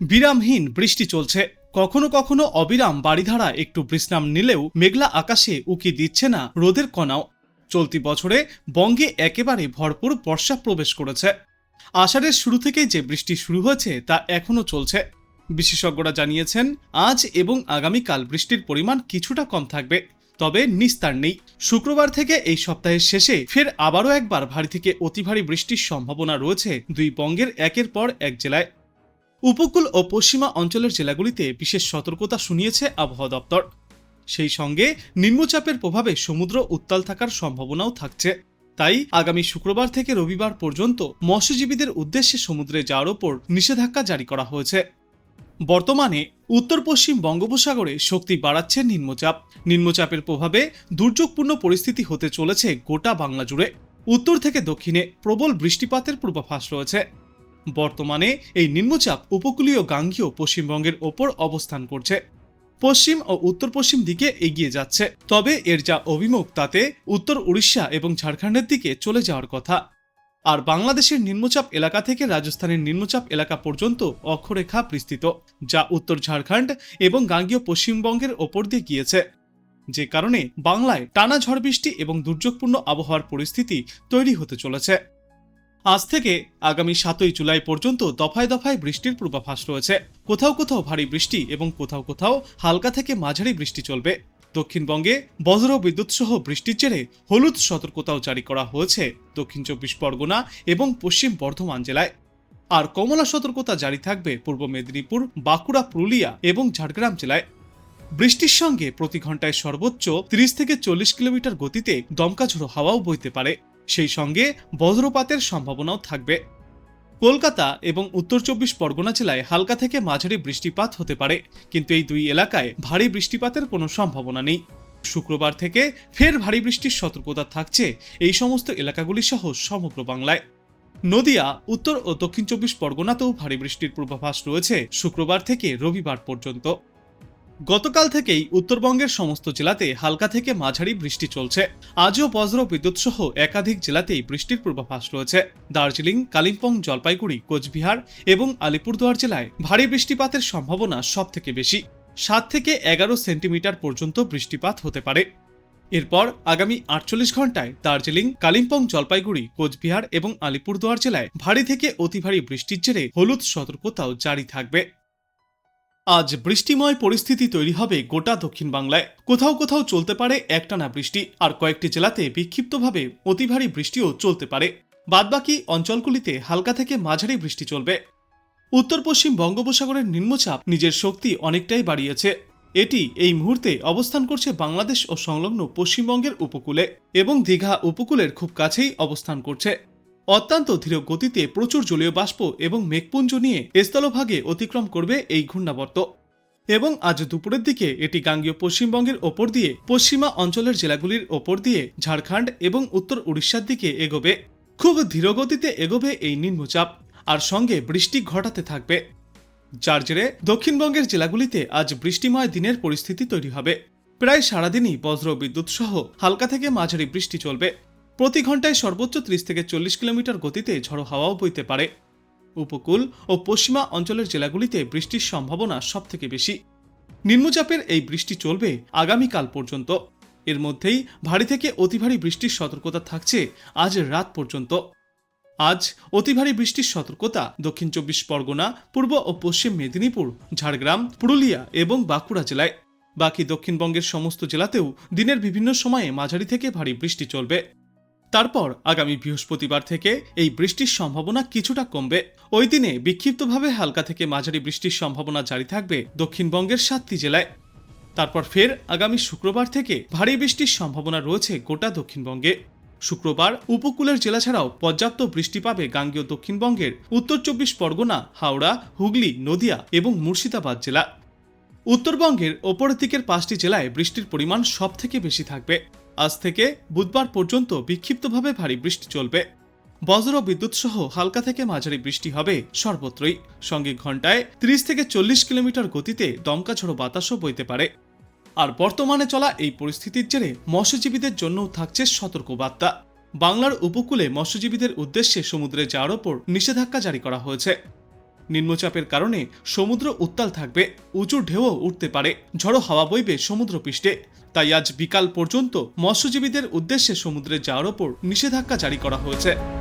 বিরামহীন বৃষ্টি চলছে। কখনো কখনো অবিরাম বাড়িধারা একটু বিশ্রাম নিলেও মেঘলা আকাশে উকি দিচ্ছে না রোদের কণাও। চলতি বছরে বঙ্গে একেবারে ভরপুর বর্ষা প্রবেশ করেছে। আষাঢ়ের শুরু থেকেই যে বৃষ্টি শুরু হয়েছে তা এখনও চলছে। বিশেষজ্ঞরা জানিয়েছেন, আজ এবং আগামীকাল বৃষ্টির পরিমাণ কিছুটা কম থাকবে, তবে নিস্তার নেই। শুক্রবার থেকে এই সপ্তাহের শেষে ফের আবারও একবার ভারী থেকে অতি ভারী বৃষ্টির সম্ভাবনা রয়েছে দুই বঙ্গের একের পর এক জেলায়। উপকূল ও পশ্চিমা অঞ্চলের জেলাগুলিতে বিশেষ সতর্কতা শুনিয়েছে আবহাওয়া দপ্তর। সেই সঙ্গে নিম্নচাপের প্রভাবে সমুদ্র উত্তাল থাকার সম্ভাবনাও থাকছে। তাই আগামী শুক্রবার থেকে রবিবার পর্যন্ত মৎস্যজীবীদের উদ্দেশ্যে সমুদ্রে যাওয়ার ওপর নিষেধাজ্ঞা জারি করা হয়েছে। বর্তমানে উত্তর পশ্চিম বঙ্গোপসাগরে শক্তি বাড়াচ্ছে নিম্নচাপ। নিম্নচাপের প্রভাবে দুর্যোগপূর্ণ পরিস্থিতি হতে চলেছে গোটা বাংলা জুড়ে। উত্তর থেকে দক্ষিণে প্রবল বৃষ্টিপাতের পূর্বাভাস রয়েছে। বর্তমানে এই নিম্নচাপ উপকূলীয় গাঙ্গীয় পশ্চিমবঙ্গের ওপর অবস্থান করছে। পশ্চিম ও উত্তর পশ্চিম দিকে এগিয়ে যাচ্ছে। তবে এর যা অভিমুখ, তাতে উত্তর উড়িষ্যা এবং ঝাড়খণ্ডের দিকে চলে যাওয়ার কথা। আর বাংলাদেশের নিম্নচাপ এলাকা থেকে রাজস্থানের নিম্নচাপ এলাকা পর্যন্ত অক্ষরেখা বিস্তৃত, যা উত্তর ঝাড়খণ্ড এবং গাঙ্গীয় পশ্চিমবঙ্গের ওপর দিয়ে গিয়েছে। যে কারণে বাংলায় টানা ঝড় বৃষ্টি এবং দুর্যোগপূর্ণ আবহাওয়ার পরিস্থিতি তৈরি হতে চলেছে। আজ থেকে আগামী সাতই জুলাই পর্যন্ত দফায় দফায় বৃষ্টির পূর্বাভাস রয়েছে। কোথাও কোথাও ভারী বৃষ্টি এবং কোথাও কোথাও হালকা থেকে মাঝারি বৃষ্টি চলবে। দক্ষিণবঙ্গে বজ্র বিদ্যুৎ সহ বৃষ্টির জেরে হলুদ সতর্কতাও জারি করা হয়েছে দক্ষিণ চব্বিশ পরগনা এবং পশ্চিম বর্ধমান জেলায়। আর কমলা সতর্কতা জারি থাকবে পূর্ব মেদিনীপুর, বাঁকুড়া, পুরুলিয়া এবং ঝাড়গ্রাম জেলায়। বৃষ্টির সঙ্গে প্রতি ঘন্টায় সর্বোচ্চ 30 থেকে চল্লিশ কিলোমিটার গতিতে দমকা ঝোড়ো হাওয়াও বইতে পারে। সেই সঙ্গে বজ্রপাতের সম্ভাবনাও থাকবে। কলকাতা এবং উত্তর চব্বিশ পরগনা জেলায় হালকা থেকে মাঝারি বৃষ্টিপাত হতে পারে, কিন্তু এই দুই এলাকায় ভারী বৃষ্টিপাতের কোনো সম্ভাবনা নেই। শুক্রবার থেকে ফের ভারী বৃষ্টির সতর্কতা থাকছে এই সমস্ত এলাকাগুলি সহ সমগ্র বাংলায়। নদিয়া, উত্তর ও দক্ষিণ চব্বিশ পরগনাতেও ভারী বৃষ্টির পূর্বাভাস রয়েছে শুক্রবার থেকে রবিবার পর্যন্ত। গতকাল থেকেই উত্তরবঙ্গের সমস্ত জেলাতে হালকা থেকে মাঝারি বৃষ্টি চলছে। আজও বজ্র বিদ্যুৎ সহ একাধিক জেলাতেই বৃষ্টির পূর্বাভাস রয়েছে। দার্জিলিং, কালিম্পং, জলপাইগুড়ি, কোচবিহার এবং আলিপুরদুয়ার জেলায় ভারী বৃষ্টিপাতের সম্ভাবনা সব থেকে বেশি। সাত থেকে এগারো সেন্টিমিটার পর্যন্ত বৃষ্টিপাত হতে পারে। এরপর আগামী আটচল্লিশ ঘন্টায় দার্জিলিং, কালিম্পং, জলপাইগুড়ি, কোচবিহার এবং আলিপুরদুয়ার জেলায় ভারী থেকে অতি ভারী বৃষ্টির জেরে হলুদ সতর্কতাও জারি থাকবে। আজ বৃষ্টিময় পরিস্থিতি তৈরি হবে গোটা দক্ষিণ বাংলায় কোথাও কোথাও চলতে পারে একটানা বৃষ্টি, আর কয়েকটি জেলাতে বিক্ষিপ্তভাবে অতিভারী বৃষ্টিও চলতে পারে। বাদবাকি অঞ্চলগুলিতে হালকা থেকে মাঝারি বৃষ্টি চলবে। উত্তর পশ্চিম বঙ্গোপসাগরের নিম্নচাপ নিজের শক্তি অনেকটাই বাড়িয়েছে। এটি এই মুহূর্তে অবস্থান করছে বাংলাদেশ ও সংলগ্ন পশ্চিমবঙ্গের উপকূলে এবং দীঘা উপকূলের খুব কাছেই অবস্থান করছে। অত্যন্ত ধীর গতিতে প্রচুর জলীয় বাষ্প এবং মেঘপুঞ্জ নিয়ে স্থলভাগে অতিক্রম করবে এই ঘূর্ণাবর্ত। এবং আজ দুপুরের দিকে এটি গাঙ্গীয় পশ্চিমবঙ্গের ওপর দিয়ে পশ্চিমা অঞ্চলের জেলাগুলির ওপর দিয়ে ঝাড়খণ্ড এবং উত্তর উড়িষ্যার দিকে এগোবে। খুব ধীরগতিতে এগোবে এই নিম্নচাপ, আর সঙ্গে বৃষ্টি ঘটাতে থাকবে। যার জেরে দক্ষিণবঙ্গের জেলাগুলিতে আজ বৃষ্টিময় দিনের পরিস্থিতি তৈরি হবে। প্রায় সারাদিনই বজ্র বিদ্যুৎ সহ হালকা থেকে মাঝারি বৃষ্টি চলবে। প্রতি ঘন্টায় সর্বোচ্চ ত্রিশ থেকে চল্লিশ কিলোমিটার গতিতে ঝড়ো হাওয়াও বইতে পারে। উপকূল ও পশ্চিমা অঞ্চলের জেলাগুলিতে বৃষ্টির সম্ভাবনা সব থেকে বেশি। নিম্নচাপের এই বৃষ্টি চলবে আগামীকাল পর্যন্ত। এর মধ্যেই ভারী থেকে অতি ভারী বৃষ্টির সতর্কতা থাকছে আজ রাত পর্যন্ত। আজ অতি ভারী বৃষ্টির সতর্কতা দক্ষিণ চব্বিশ পরগনা, পূর্ব ও পশ্চিম মেদিনীপুর, ঝাড়গ্রাম, পুরুলিয়া এবং বাঁকুড়া জেলায়। বাকি দক্ষিণবঙ্গের সমস্ত জেলাতেও দিনের বিভিন্ন সময়ে মাঝারি থেকে ভারী বৃষ্টি চলবে। তারপর আগামী বৃহস্পতিবার থেকে এই বৃষ্টির সম্ভাবনা কিছুটা কমবে। ওই দিনে বিক্ষিপ্তভাবে হালকা থেকে মাঝারি বৃষ্টির সম্ভাবনা জারি থাকবে দক্ষিণবঙ্গের সাতটি জেলায়। তারপর ফের আগামী শুক্রবার থেকে ভারী বৃষ্টির সম্ভাবনা রয়েছে গোটা দক্ষিণবঙ্গে। শুক্রবার উপকূলের জেলা ছাড়াও পর্যাপ্ত বৃষ্টি পাবে গাঙ্গেয় দক্ষিণবঙ্গের উত্তর চব্বিশ পরগনা, হাওড়া, হুগলি, নদিয়া এবং মুর্শিদাবাদ জেলা। উত্তরবঙ্গের ওপরের দিকের পাঁচটি জেলায় বৃষ্টির পরিমাণ সব থেকে বেশি থাকবে। আজ থেকে বুধবার পর্যন্ত বিক্ষিপ্তভাবে ভারী বৃষ্টি চলবে। বজ্র বিদ্যুৎ সহ হালকা থেকে মাঝারি বৃষ্টি হবে সর্বত্রই। সঙ্গে ঘন্টায় 30 থেকে চল্লিশ কিলোমিটার গতিতে দমকা ঝড়ো বাতাসও বইতে পারে। আর বর্তমানে চলা এই পরিস্থিতির জেরে মৎস্যজীবীদের জন্যও থাকছে সতর্কবার্তা। বাংলার উপকূলে মৎস্যজীবীদের উদ্দেশ্যে সমুদ্রে যাওয়ার ওপর নিষেধাজ্ঞা জারি করা হয়েছে। নিম্নচাপের কারণে সমুদ্র উত্তাল থাকবে, উঁচু ঢেউও উঠতে পারে, ঝড়ো হাওয়া বইবে সমুদ্রপৃষ্ঠে। তাই আজ বিকাল পর্যন্ত মৎস্যজীবীদের উদ্দেশ্যে সমুদ্রে যাওয়ার ওপর নিষেধাজ্ঞা জারি করা হয়েছে।